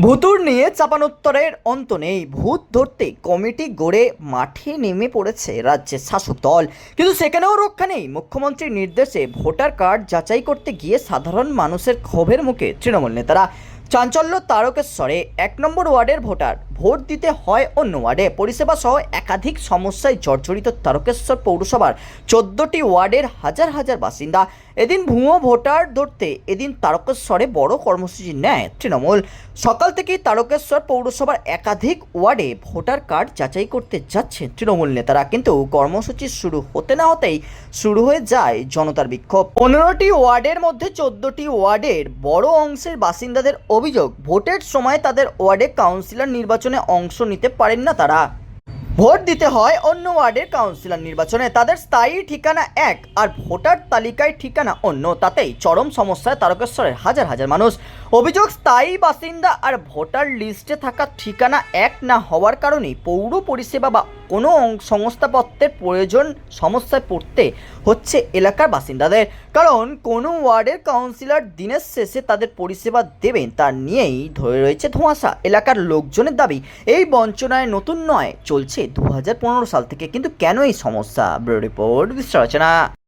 ভুতুর নিয়ে চাপানোত্তরের অন্ত নেই। ভূত ধরতে কমিটি গড়ে মাঠে নেমে পড়েছে রাজ্যের শাসক দল। কিন্তু সেখানেও রক্ষা নেই। মুখ্যমন্ত্রীর নির্দেশে ভোটার কার্ড যাচাই করতে গিয়ে সাধারণ মানুষের ক্ষোভের মুখে তৃণমূল নেতারা। চাঞ্চল্য তারকেশ্বরে, এক নম্বর ওয়ার্ডের ভোটার ভোট দিতে হয় অন্য ওয়ার্ডে। পরিষেবা সহ একাধিক সমস্যায় জর্জরিত তারকেশ্বর পৌরসভার চোদ্দটি ওয়ার্ডের হাজার হাজার বাসিন্দা। এদিন ভুয়ো ভোটার ধরতে এদিন তারকেশ্বরে বড় কর্মসূচি নেয় তৃণমূল। সকাল থেকেই তারকেশ্বর পৌরসভার একাধিক ওয়ার্ডে ভোটার কার্ড যাচাই করতে যাচ্ছেন তৃণমূল নেতারা। কিন্তু কর্মসূচি শুরু হতে না হতেই শুরু হয়ে যায় জনতার বিক্ষোভ। পনেরোটি ওয়ার্ডের মধ্যে চোদ্দটি ওয়ার্ডের বড় অংশের বাসিন্দাদের অভিযোগ, ভোটের সময় তাদের ওয়ার্ডে কাউন্সিলর নির্বাচনে অংশ নিতে পারেন না তারা। ভোট দিতে হয় অন্য ওয়ার্ডের কাউন্সিলর নির্বাচনে। তাদের স্থায়ী ঠিকানা এক, আর ভোটার তালিকায় ঠিকানা অন্য। তাতেই চরম সমস্যায় তারকেশ্বরের হাজার হাজার মানুষ। অভিযোগ, স্থায়ী বাসিন্দা আর ভোটার লিস্টে থাকা ঠিকানা এক না হওয়ার কারণে পৌর পরিষেবা বা কোনো সংস্থাপত্রের প্রয়োজন সমস্যায় পড়তে হচ্ছে এলাকার বাসিন্দাদের। কারণ, কোনো ওয়ার্ডের কাউন্সিলর দিনের শেষে তাদের পরিষেবা দেবেন তা নিয়েই ধরে রয়েছে ধোঁয়াশা। এলাকার লোকজনের দাবি, এই বঞ্চনায় নতুন নয়, চলছে দু হাজার পনেরো সাল থেকে। কিন্তু কেন এই সমস্যা? Bureau report বিশ্লেষণা